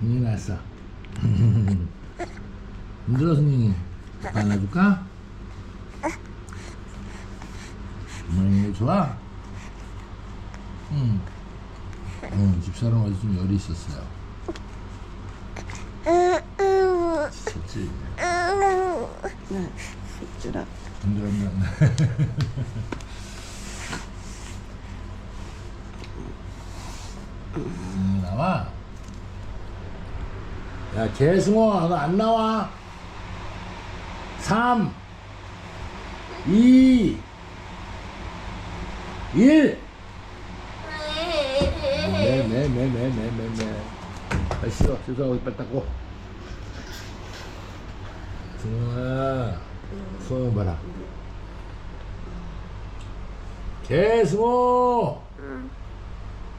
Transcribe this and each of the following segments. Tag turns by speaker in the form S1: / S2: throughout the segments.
S1: 눈이 났어. 힘들어, 승민이. 발라줄까? 어머니, 좋아? 응. 응, 집사람 아주 좀 열이 있었어요. 지쳤지?
S2: 네, 주라.
S1: 힘들었나? 음, 나와. 야, 재승호, 너 안 나와? 3, 2, 1. 네, 네, 네, 네, 네, 네, 네. 빨리 씻어. 씻어, 빨리 닦고. 승호야, 수영 봐라. 재승호!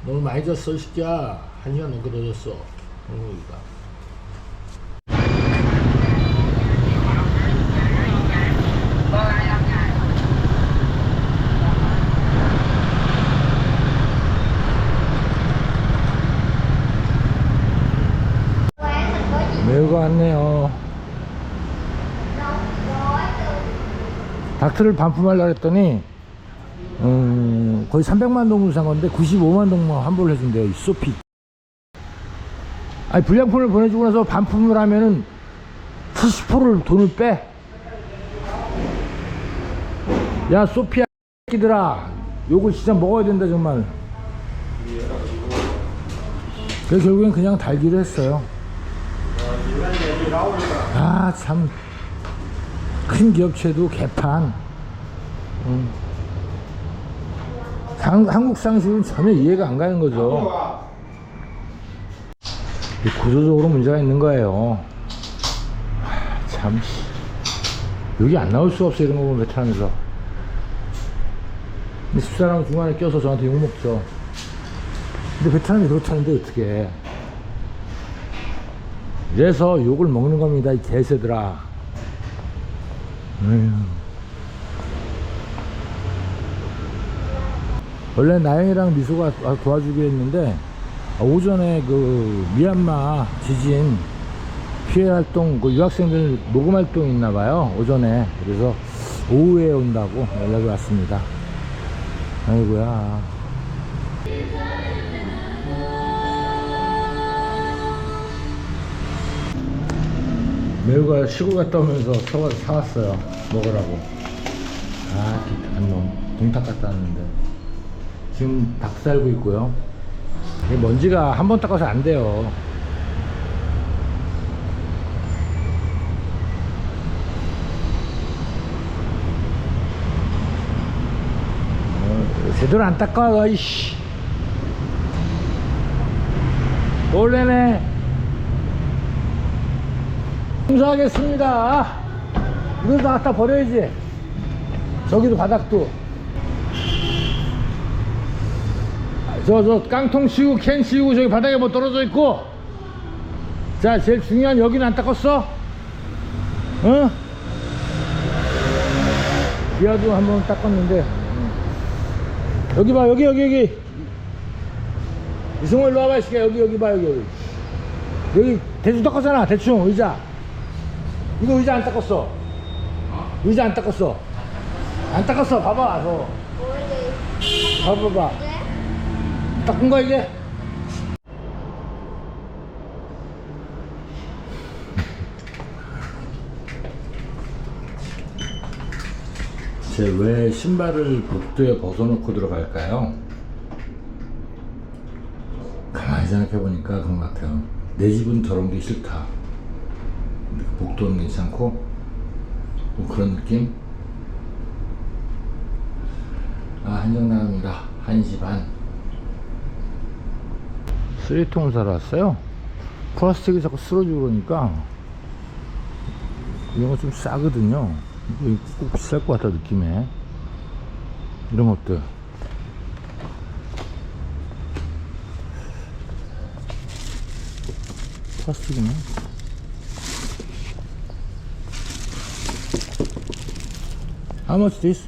S1: 너무 많이 잤어, 이 새끼야. 한 시간 넘게 더 잤어. 승호이가. 매우가 왔네요. 닥터를 반품하려고 했더니 음, 거의 300만 동물 산 건데 95만 동물 환불을 해준대요. 이 소피. 아니 불량품을 보내주고 나서 반품을 하면은 70%를 돈을 빼. 야 소피아 끼들아, 요걸 진짜 먹어야 된다 정말. 그래서 결국엔 그냥 달기로 했어요. 아 참. 큰 기업체도 개판. 음. 상- 한국 상식은 전혀 이해가 안 가는 거죠. 이 구조적으로 문제가 있는 거예요. 하, 참. 씨. 여기 안 나올 수 없어, 이런 거 보면 베트남에서. 근데 집사람 중간에 껴서 저한테 욕먹죠. 근데 베트남이 그렇다는데 어떻게 이래서 욕을 먹는 겁니다, 이 개새들아. 에휴. 원래 나영이랑 미소가 와- 도와주기로 했는데 아, 오전에 그 미얀마 지진 피해 활동 그 유학생들 활동 있나 봐요 오전에 그래서 오후에 온다고 연락이 왔습니다 아이고야 매우가 시골 갔다 오면서 사, 사왔어요. 먹으라고. 아 기특한 놈 동탁 갔다 왔는데. 지금 닭 살고 있고요. 이 먼지가 한 번 닦아서 안 돼요. 어, 제대로 안 닦아 이씨. 원래네 공사하겠습니다 이거 다 갖다 버려야지 저기도 바닥도 저, 저, 깡통 치우고, 캔 치우고, 저기 바닥에 뭐 떨어져 있고. 자, 제일 중요한 여기는 안 닦았어? 어? 기아도 한번 닦았는데. 응. 여기 봐, 여기, 여기, 여기. 이승호 일로 와봐, 이 새끼야. 여기, 여기 봐, 여기, 여기. 여기 대충 닦았잖아, 대충, 의자. 이거 의자 안 닦았어. 의자 안 닦았어. 안 닦았어, 봐봐, 저. 봐봐봐. 닦은 거야 이게? 제왜 신발을 복도에 벗어놓고 들어갈까요? 가만히 생각해보니까 그런 것 같아요. 내 집은 저런 게 싫다. 복도는 괜찮고 뭐 그런 느낌? 아 한정 나갑니다. 1시 반. 쓰레기통을 사러 왔어요. 플라스틱이 자꾸 쓰러지고 그러니까 이런 거 좀 싸거든요. 이거 꼭 비쌀 것 같다 느낌에 이런 것들 플라스틱이네. How much this?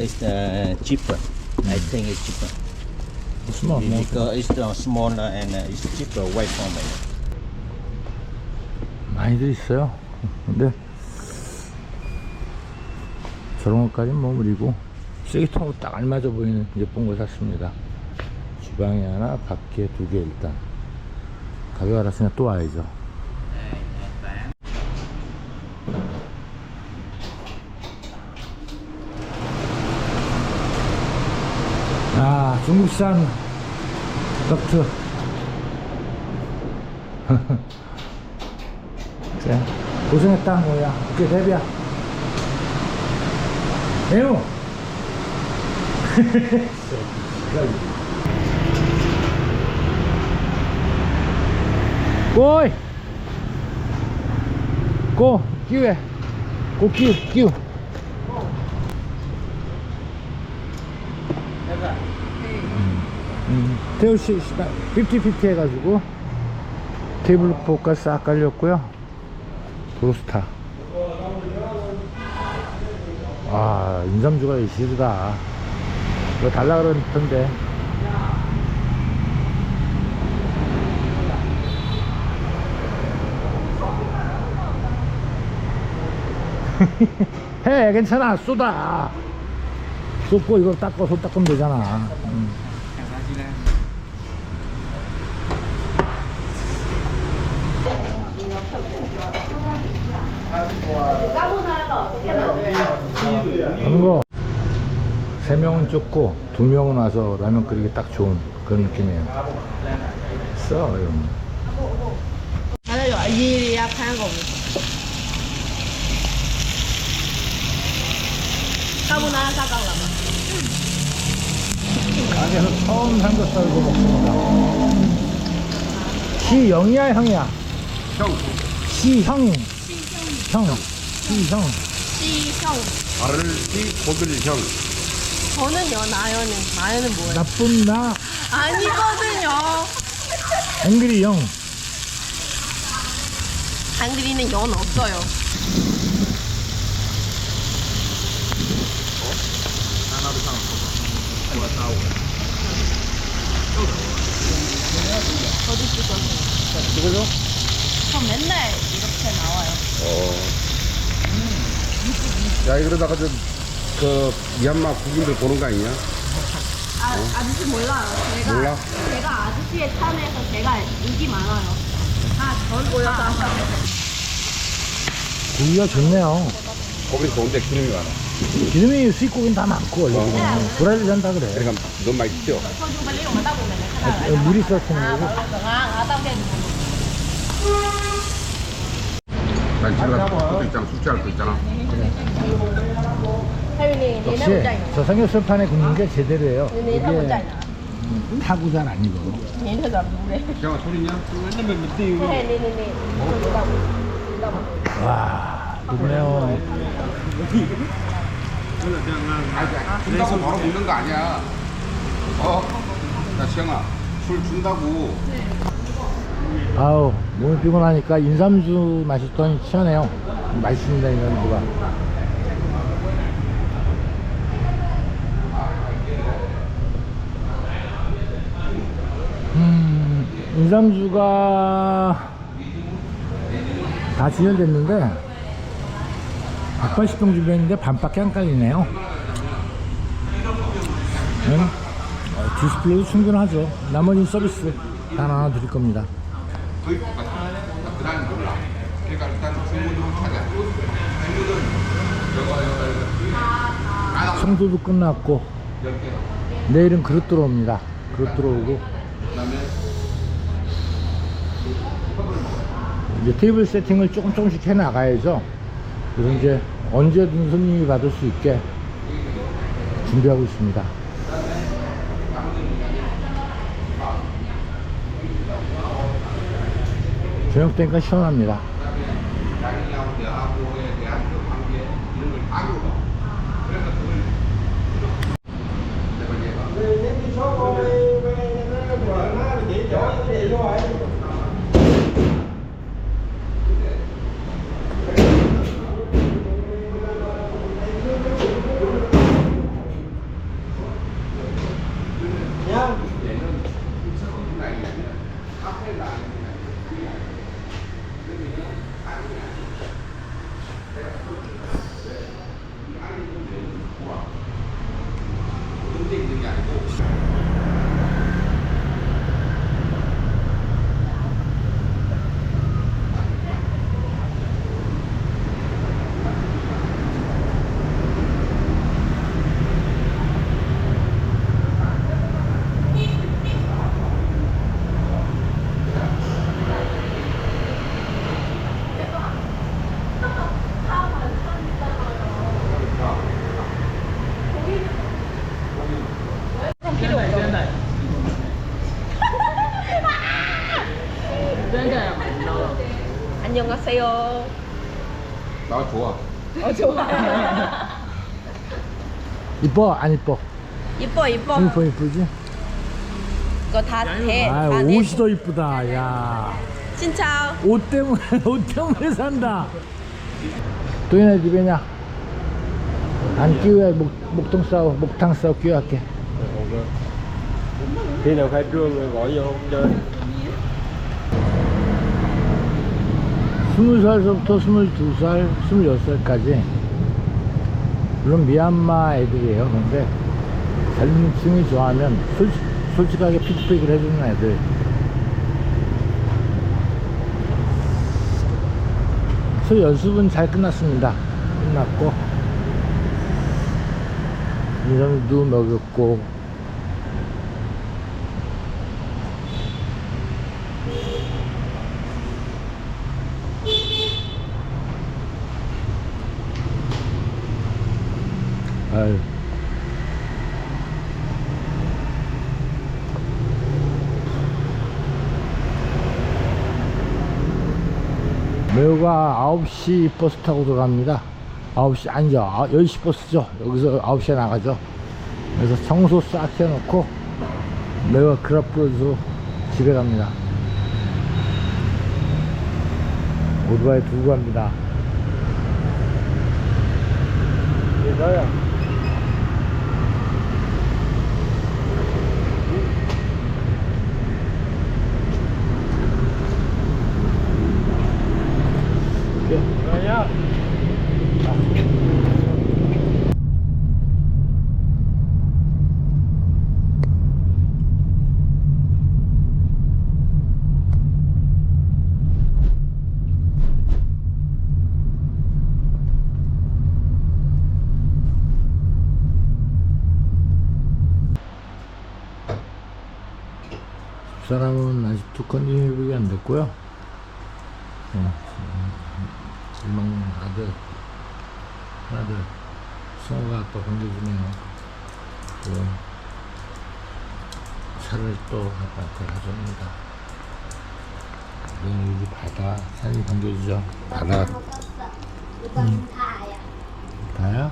S3: It's the cheaper. Mm. I think it's cheaper.
S1: It's small
S3: Because it's the smaller and uh, it's cheaper way for me
S1: 많이들 있어요 저런 것까지는 뭐 무리고 쓰레기통으로 딱 알맞아 보이는 예쁜 걸 샀습니다. 주방에 하나, 밖에 두 개 일단. 가격 알았으니까 또 와야죠. 아, 중국산 덕트. 고생했다, 뭐야. 어깨 대비야. 매우. 꼬이. 꼬, 끼우에. 꼬, 끼우, 끼우. 음, 태우 씨, 50-50 해가지고 테이블 포카 싹 깔렸고요. 브로스타. 아, 인삼주가 시르다. 이거 달라 그러던데. 해, 괜찮아. 쏘다. 쏟고 이거 닦고 손 닦으면 되잖아. 음. 하는 거. 세 명은 쫓고 두 명은 와서 라면 끓이기 딱 좋은 그런 느낌이에요.
S4: 써요. 하나요. 아,
S1: 이 약한 거. 처음 삼겹살 구워 먹습니다. 시영이야 형이야. 형. 시형. 형. 시형.
S4: 시형.
S5: 알티 고들형
S4: 저는요 나연은 나연은 뭐예요?
S1: 나쁜 나,
S4: 아니거든요
S1: 앵그리 형.
S4: 한글이는 연 없어요?
S1: 이거죠?
S4: 저 맨날 이렇게 나와요
S5: 야 이러다가 저 그 미얀마 국인들 보는 거 아니냐?
S4: 아, 아저씨 몰라요 제가
S5: 몰라?
S4: 제가 아저씨의 찬에서 제가 인기 많아요 아 전 보여서
S1: 고기가 좋네요.
S5: 고기 좋은데 기름이 많아
S1: 기름이 수입고기는 다 많고, 원래. 브라질 산다 그래.
S5: 그러니까 너무 튀어
S1: 어, 물이 썩히는 거고.
S5: 난 제가 그것도 있잖아 숙제할 거 있잖아
S1: 역시 저 삼겹살판에 굽는 게 제대로예요. 이게 타고 잘 아니고.
S5: 지영아 소리냐?
S1: 와, 좋네요.
S5: 준다고 바로 먹는 거 아니야 어? 야 지영아 술 준다고
S1: 아우, 몸이 피곤하니까 인삼주 마셨더니 시원해요. 맛있습니다, 인삼주가. 음, 인삼주가 다 진열됐는데 180동 준비했는데 반밖에 안 깔리네요. 음, 어, 디스플레이 충분하죠. 나머지 서비스 다 하나 드릴 겁니다. 청소도 끝났고 내일은 그릇 들어옵니다. 그릇 들어오고 이제 테이블 세팅을 조금 조금씩 해 나가야죠. 그래서 이제 언제든 손님이 받을 수 있게 준비하고 있습니다. 저녁 때니까 시원합니다.
S4: 안녕하세요.
S5: 나 좋아.
S1: 이뻐 안 이뻐?
S4: 이뻐 이뻐.
S1: 이뻐 이쁘지?
S4: 이거 다 돼. 아다 내.
S1: 옷이 더 이쁘다 야.
S4: 진짜.
S1: 옷 때문에 옷 때문에 산다. 도현아 집에냐? 안 끼워야 목 목통 싸워 목탕 싸워 끼워할게.
S6: khi nào khai trương rồi gọi vô chơi
S1: 스무 살서부터 스물두 살, 스물여섯 살까지 물론 미얀마 애들이에요. 근데 젊음층이 좋아하면 솔, 솔직하게 피드백을 해주는 애들. 그 연습은 잘 끝났습니다. 끝났고 인선도 먹였고 아유. 매우가 9시 버스 타고 들어갑니다. 9시, 아니죠. 아, 10시 버스죠. 여기서 9시에 나가죠. 그래서 청소 싹 해놓고 매우가 불어서 집에 갑니다. 오토바이 두고 갑니다. 이거야. 사람은 아직도 컨디션 회복이 안 됐고요. 네, 아들, 아들, 성우가 또 반겨주네요. 또, 차를 또 아빠한테 가져옵니다. 여기 여기 바다, 산이 반겨주죠. 바다. 음. 다야?